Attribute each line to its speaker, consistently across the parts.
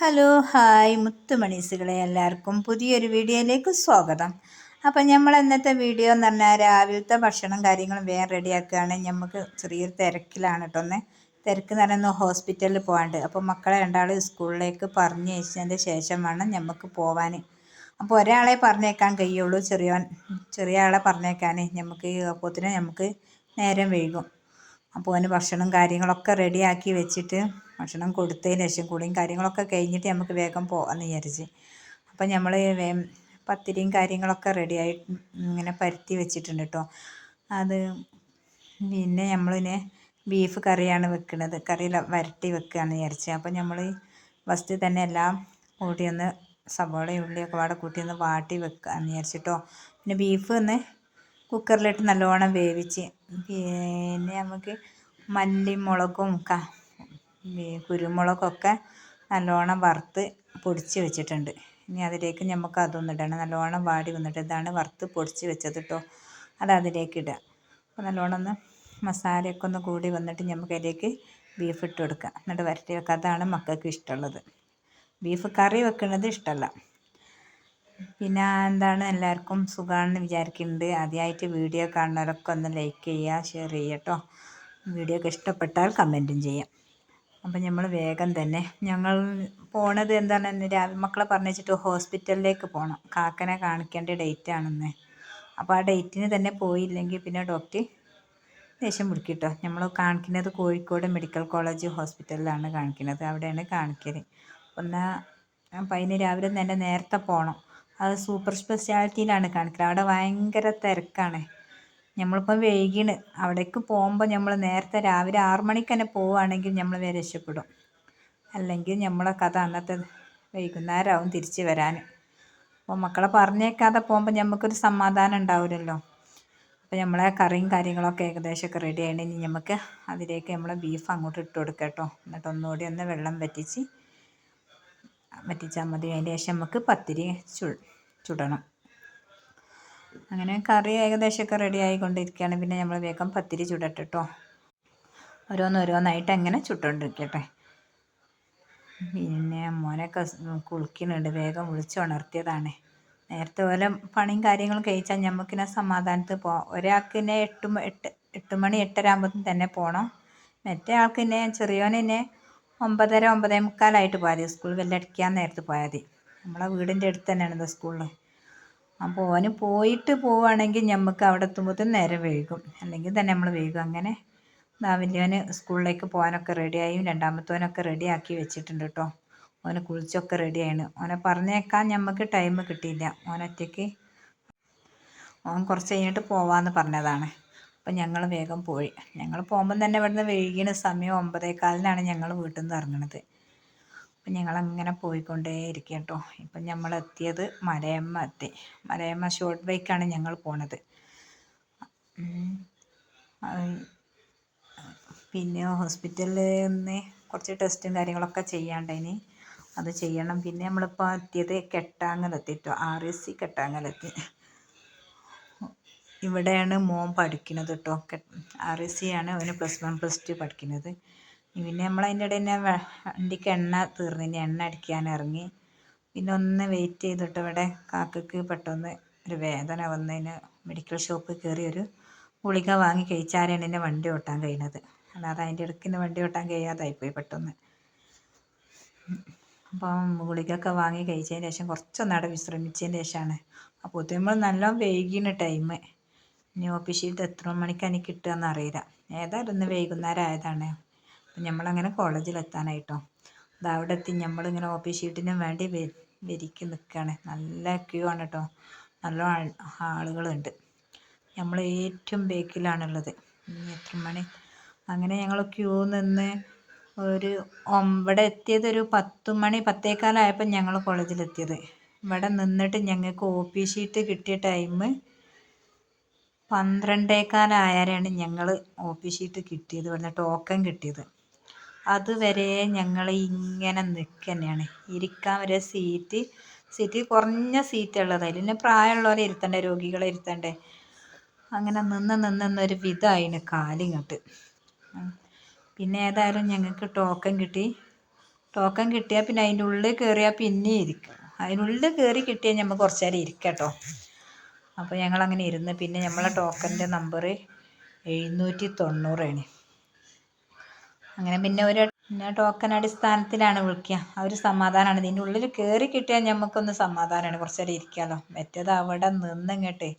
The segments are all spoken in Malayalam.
Speaker 1: ഹലോ ഹായ് മുത്തുമണീസുകളെ എല്ലാവർക്കും പുതിയൊരു വീഡിയോയിലേക്ക് സ്വാഗതം. അപ്പം നമ്മൾ ഇന്നത്തെ വീഡിയോ എന്ന് പറഞ്ഞാൽ രാവിലത്തെ ഭക്ഷണം കാര്യങ്ങളും വേഗം റെഡിയാക്കുകയാണ്. നമുക്ക് ചെറിയൊരു തിരക്കിലാണ് കേട്ടോ ഒന്ന് തിരക്ക് എന്ന് പറയുന്നത് ഹോസ്പിറ്റലിൽ പോകാണ്ട്. അപ്പോൾ മക്കളെ രണ്ടാൾ സ്കൂളിലേക്ക് പറഞ്ഞു അയച്ചതിന്റെ ശേഷം വേണം നമുക്ക് പോവാൻ. അപ്പോൾ ഒരാളെ പറഞ്ഞേക്കാൻ കഴിയുള്ളൂ ചെറിയ ചെറിയ ആളെ പറഞ്ഞേക്കാൻ. നമുക്ക് അപ്പോത്തിന് നമുക്ക് നേരം വൈകും. അപ്പോൾ അവന് ഭക്ഷണം കാര്യങ്ങളൊക്കെ റെഡിയാക്കി വെച്ചിട്ട് ഭക്ഷണം കൊടുത്തതിന് ശേഷം കുളിയും കാര്യങ്ങളൊക്കെ കഴിഞ്ഞിട്ട് നമുക്ക് വേഗം പോകാമെന്ന് വിചാരിച്ച്. അപ്പം നമ്മൾ പത്തിരിയും കാര്യങ്ങളൊക്കെ റെഡിയായി ഇങ്ങനെ പരത്തി വെച്ചിട്ടുണ്ട് കേട്ടോ. അത് പിന്നെ നമ്മളിനെ ബീഫ് കറിയാണ് വെക്കുന്നത്. കറി വരട്ടി വെക്കുകയാണെന്ന് വിചാരിച്ചത് അപ്പം നമ്മൾ ഫസ്റ്റ് തന്നെ എല്ലാം കൂട്ടി ഒന്ന് സവോളയും ഉള്ളിയൊക്കെ പാടെ കൂട്ടി ഒന്ന് വാട്ടി വെക്കുകയെന്ന് വിചാരിച്ചിട്ടോ പിന്നെ ബീഫ് ഒന്ന് കുക്കറിലിട്ട് നല്ലോണം വേവിച്ച് പിന്നെ നമുക്ക് മല്ലിയും മുളകും കുരുമുളകൊക്കെ നല്ലോണം വറുത്ത് പൊടിച്ച് വെച്ചിട്ടുണ്ട്. ഇനി അതിലേക്ക് നമുക്ക് അതൊന്നും ഇടണം നല്ലോണം വാടി വന്നിട്ട് ഇതാണ് വറുത്ത് പൊടിച്ച് വെച്ചത് കേട്ടോ അത് അതിലേക്ക് ഇടുക അപ്പോൾ നല്ലോണം ഒന്ന് മസാലയൊക്കെ ഒന്ന് കൂടി വന്നിട്ട് നമുക്ക് അതിലേക്ക് ബീഫ് ഇട്ട് കൊടുക്കുക എന്നിട്ട് വരട്ടി വെക്കുക അതാണ് മക്കൾക്ക് ഇഷ്ടമുള്ളത്. ബീഫ് കറി വെക്കുന്നത് ഇഷ്ടമല്ല. പിന്നെ എന്താണ് എല്ലാവർക്കും സുഖമാണെന്ന് വിചാരിക്കുന്നുണ്ട് ആദ്യമായിട്ട് വീഡിയോ കാണുന്നവരൊക്കെ ഒന്ന് ലൈക്ക് ചെയ്യുക ഷെയർ ചെയ്യുക കേട്ടോ വീഡിയോ ഒക്കെ ഇഷ്ടപ്പെട്ടാൽ കമന്റും ചെയ്യാം. അപ്പം നമ്മൾ വേഗം തന്നെ. ഞങ്ങൾ പോണത് എന്താണെന്ന് രാവിലെ മക്കളെ പറഞ്ഞിട്ട് ഹോസ്പിറ്റലിലേക്ക് പോകണം കാക്കനെ കാണിക്കേണ്ട ഡേറ്റ് ആണെന്ന്. അപ്പോൾ ആ ഡേറ്റിന് തന്നെ പോയില്ലെങ്കിൽ പിന്നെ ഡോക്ടർ ദേഷ്യം പിടിക്കും നമ്മൾ കാണിക്കുന്നത് കോഴിക്കോട് മെഡിക്കൽ കോളേജ് ഹോസ്പിറ്റലിലാണ് കാണിക്കുന്നത്. അവിടെയാണ് കാണിക്കൽ ഒന്ന് അപ്പം അതിന് രാവിലെ തന്നെ നേരത്തെ പോകണം അത് സൂപ്പർ സ്പെഷ്യാലിറ്റിയിലാണ് കാണിക്കുന്നത് അവിടെ ഭയങ്കര തിരക്കാണ്. നമ്മളിപ്പം വൈകിണ്. അവിടേക്ക് പോകുമ്പോൾ നമ്മൾ നേരത്തെ രാവിലെ ആറ് മണിക്ക് തന്നെ പോവുകയാണെങ്കിൽ നമ്മൾ വരെ രക്ഷപ്പെടും. അല്ലെങ്കിൽ നമ്മളെ കഥ അന്നത്തെ വൈകുന്നേരമാവും തിരിച്ച് വരാൻ അപ്പോൾ മക്കളെ പറഞ്ഞേക്കാതെ പോകുമ്പോൾ നമുക്കൊരു സമാധാനം ഉണ്ടാവില്ലല്ലോ അപ്പോൾ നമ്മളെ കറിയും കാര്യങ്ങളൊക്കെ ഏകദേശമൊക്കെ റെഡി ആയിട്ടുണ്ടെങ്കിൽ നമുക്ക് അതിലേക്ക് നമ്മളെ ബീഫ് അങ്ങോട്ട് ഇട്ട് കൊടുക്കാം കേട്ടോ എന്നിട്ട് ഒന്നുകൂടി ഒന്ന് വെള്ളം വറ്റിച്ച് വറ്റിച്ചാൽ മതി. അതിന്റെ ശേഷം നമുക്ക് പത്തിരി ചു ചുടണം. അങ്ങനെ കറി ഏകദേശമൊക്കെ റെഡി ആയിക്കൊണ്ടിരിക്കുകയാണ്. പിന്നെ നമ്മൾ വേഗം പത്തിരി ചുടട്ടെ കേട്ടോ ഓരോന്നോരോന്നായിട്ട് അങ്ങനെ ചുട്ടുകൊണ്ടിരിക്കട്ടെ പിന്നെ മോനൊക്കെ കുളിക്കുന്നുണ്ട്. വേഗം വിളിച്ചുണർത്തിയതാണ് നേരത്തെ പോലെ പണിയും കാര്യങ്ങളും കഴിച്ചാൽ നമുക്കിനെ സമാധാനത്തിൽ പോവാം ഒരാൾക്കിനെ എട്ട് എട്ട് എട്ട് മണി എട്ടര ആകുമ്പോഴത്തേക്കും തന്നെ പോകണം മറ്റേ ആൾക്കിനെ ചെറിയോനെ ഒമ്പതര ഒമ്പതേ മുക്കാലായിട്ട് പോയാൽ മതി സ്കൂൾ വെല്ലടിക്കാൻ നേരത്ത് പോയാൽ മതി നമ്മളെ വീടിന്റെ അടുത്ത് തന്നെയാണ് സ്കൂളിൽ അപ്പോൾ ഓന് പോയിട്ട് പോവുകയാണെങ്കിൽ നമുക്ക് അവിടെ എത്തുമ്പോഴത്തേന് നേരെ വൈകും. അല്ലെങ്കിൽ തന്നെ നമ്മൾ വൈകും. അങ്ങനെ വലിയവന് സ്കൂളിലേക്ക് പോകാനൊക്കെ റെഡിയായും രണ്ടാമത്തവനൊക്കെ റെഡിയാക്കി വെച്ചിട്ടുണ്ട് കേട്ടോ ഓന് കുളിച്ചൊക്കെ റെഡിയാണ് ഓനെ പറഞ്ഞേക്കാൻ നമുക്ക് ടൈം കിട്ടിയില്ല. ഓനൊറ്റയ്ക്ക് ഓൻ കുറച്ച് കഴിഞ്ഞിട്ട് പോവാമെന്ന് പറഞ്ഞതാണ്. അപ്പം ഞങ്ങൾ വേഗം പോയി. ഞങ്ങൾ പോകുമ്പം തന്നെ ഇവിടുന്ന് വൈകിയ സമയം ഒമ്പതേകാലിനാണ് ഞങ്ങൾ വീട്ടിൽ നിന്ന് ഇറങ്ങണത് അപ്പം ഞങ്ങളങ്ങനെ പോയിക്കൊണ്ടേ ഇരിക്കുക കേട്ടോ ഇപ്പം നമ്മൾ എത്തിയത് മലയമ്മ എത്തി. മലയമ്മ ഷോർട്ട് ബൈക്കാണ് ഞങ്ങൾ പോണത്. പിന്നെ ഹോസ്പിറ്റലിൽ നിന്ന് കുറച്ച് ടെസ്റ്റും കാര്യങ്ങളൊക്കെ ചെയ്യാണ്ടതിന് അത് ചെയ്യണം. പിന്നെ നമ്മളിപ്പോൾ എത്തിയത് കെട്ടാങ്ങലെത്തി കേട്ടോ ആർ എസ് സി കെട്ടാങ്ങലെത്തി. ഇവിടെയാണ് മോൻ പഠിക്കുന്നത് കേട്ടോ ആർ എസ് സി ആണ് അവന് പ്ലസ് വൺ പ്ലസ് ടു പഠിക്കുന്നത്. പിന്നെ നമ്മൾ അതിന്റെ ഇടയിൽ തന്നെ വണ്ടിക്ക് എണ്ണ തീർന്നിന് എണ്ണ അടിക്കാൻ ഇറങ്ങി. പിന്നെ ഒന്ന് വെയിറ്റ് ചെയ്തിട്ട് ഇവിടെ കാക്കയ്ക്ക് പെട്ടെന്ന് ഒരു വേദന വന്നതിന് മെഡിക്കൽ ഷോപ്പിൽ കയറി ഒരു ഗുളിക വാങ്ങി കഴിച്ചാലാണ് എന്റെ വണ്ടി ഓട്ടാൻ കഴിയുന്നത്. അല്ലാതെ അതിന്റെ ഇടയ്ക്ക് വണ്ടി ഓട്ടാൻ കഴിയാതായിപ്പോയി പെട്ടെന്ന്. അപ്പം ഗുളികയൊക്കെ വാങ്ങി കഴിച്ചതിന് ശേഷം കുറച്ചൊന്നവിടെ വിശ്രമിച്ചതിന് ശേഷമാണ്. അപ്പോൾ നമ്മൾ നല്ല വൈകിന് ടൈം ഇനി ഓഫീസിൽ എത്ര മണിക്കാണ് കിട്ടുക എന്നറിയില്ല ഏതായാലും ഒന്ന് വൈകുന്നേരം ആയതാണ്. അപ്പം നമ്മളങ്ങനെ കോളേജിലെത്താനായിട്ടോ അത് അവിടെ എത്തി നമ്മളിങ്ങനെ ഓഫീസ് ഷീറ്റിന് വേണ്ടി വരിക്ക് നിൽക്കുകയാണ് നല്ല ക്യൂ ആണ് കേട്ടോ നല്ല ആളുകളുണ്ട്. നമ്മൾ ഏറ്റവും ബേക്കിലാണുള്ളത്. എത്ര മണി? അങ്ങനെ ഞങ്ങൾ ക്യൂ നിന്ന് ഒരു ഇവിടെ എത്തിയത് ഒരു പത്ത് മണി പത്തേക്കാലായപ്പോൾ ഞങ്ങൾ കോളേജിലെത്തിയത് ഇവിടെ നിന്നിട്ട് ഞങ്ങൾക്ക് ഒ പി ഷീറ്റ് കിട്ടിയ ടൈം പന്ത്രണ്ടേക്കാലായാലാണ് ഞങ്ങൾ ഷീറ്റ് കിട്ടിയത് ഇവിടുന്ന് ടോക്കൺ കിട്ടിയത്. അതുവരെ ഞങ്ങൾ ഇങ്ങനെ നിൽക്കുക ഇരിക്കാൻ വരെ സീറ്റ് സീറ്റ് കുറഞ്ഞ സീറ്റ് ഉള്ളത് അതിൽ പിന്നെ പ്രായമുള്ളവരെ ഇരുത്തണ്ടേ രോഗികളെ ഇരുത്തണ്ടേ? അങ്ങനെ നിന്ന് നിന്നൊരു വിധമായിന് കാലിങ്ങോട്ട്. പിന്നെ ഏതായാലും ഞങ്ങൾക്ക് ടോക്കൺ കിട്ടി. ടോക്കൺ കിട്ടിയാൽ പിന്നെ അതിന്റെ ഉള്ളിൽ കയറിയാൽ പിന്നെ ഇരിക്കും. അതിനുള്ളിൽ കയറി കിട്ടിയാൽ നമുക്ക് കുറച്ച് നേരം ഇരിക്കാം കേട്ടോ അപ്പോൾ ഞങ്ങൾ അങ്ങനെ ഇരുന്ന് പിന്നെ നമ്മളെ ടോക്കന്റെ നമ്പർ എഴുന്നൂറ്റി തൊണ്ണൂറാണ് അങ്ങനെ പിന്നെ ഒരു പിന്നെ ടോക്കൺ അടിസ്ഥാനത്തിലാണ് വിളിക്കുക ആ ഒരു സമാധാനമാണ് ഇതിന്റെ ഉള്ളിൽ കയറി കിട്ടിയാൽ നമുക്കൊന്ന് സമാധാനമാണ് കുറച്ച് നേരം ഇരിക്കാമല്ലോ മറ്റേത് അവിടെ നിന്നിങ്ങോട്ട്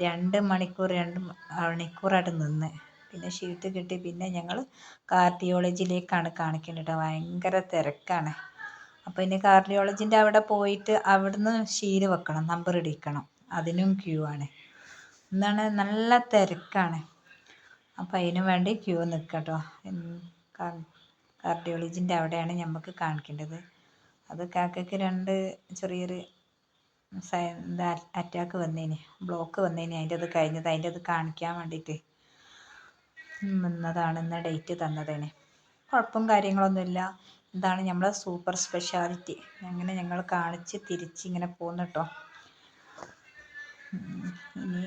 Speaker 1: രണ്ട് മണിക്കൂർ രണ്ട് മണിക്കൂറായിട്ട് നിന്ന്. പിന്നെ ഷീറ്റ് കിട്ടി. പിന്നെ ഞങ്ങൾ കാർഡിയോളജിയിലേക്കാണ് കാണിക്കേണ്ടത് ഭയങ്കര തിരക്കാണ്. അപ്പോൾ ഇനി കാർഡിയോളജിന്റെ അവിടെ പോയിട്ട് അവിടുന്ന് ഷീൽ വെക്കണം. നമ്പർ ഇടിക്കണം. അതിനും ക്യൂ ആണ്. എന്താണ്? നല്ല തിരക്കാണ്. അപ്പം അതിനു വേണ്ടി ക്യൂ നിൽക്കട്ടോ കാർഡിയോളജിന്റെ അവിടെയാണ് നമുക്ക് കാണിക്കേണ്ടത്. അത് കാക്കയ്ക്ക് രണ്ട് ചെറിയൊരു അറ്റാക്ക് വന്നേന്. ബ്ലോക്ക് വന്നേന്. അതിന്റെ അത് കഴിഞ്ഞത് അതിന്റെ അത് കാണിക്കാൻ വേണ്ടിയിട്ട് വന്നതാണ് ഇന്ന് ഡേറ്റ് തന്നതാണ് കുഴപ്പം കാര്യങ്ങളൊന്നുമില്ല. ഇതാണ് നമ്മളെ സൂപ്പർ സ്പെഷ്യാലിറ്റി അങ്ങനെ ഞങ്ങൾ കാണിച്ച് തിരിച്ച് ഇങ്ങനെ പോകുന്നു കേട്ടോ ഇനി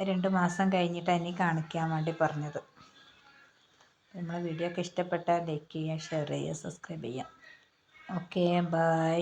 Speaker 1: രണ്ട് മാസം കഴിഞ്ഞിട്ട് ഇനി കാണിക്കാൻ വേണ്ടി പറഞ്ഞത്. നമ്മളെ വീഡിയോ ഒക്കെ ഇഷ്ടപ്പെട്ടാൽ ലൈക്ക് ചെയ്യുക ഷെയർ ചെയ്യുക സബ്സ്ക്രൈബ് ചെയ്യുക. Okay bye.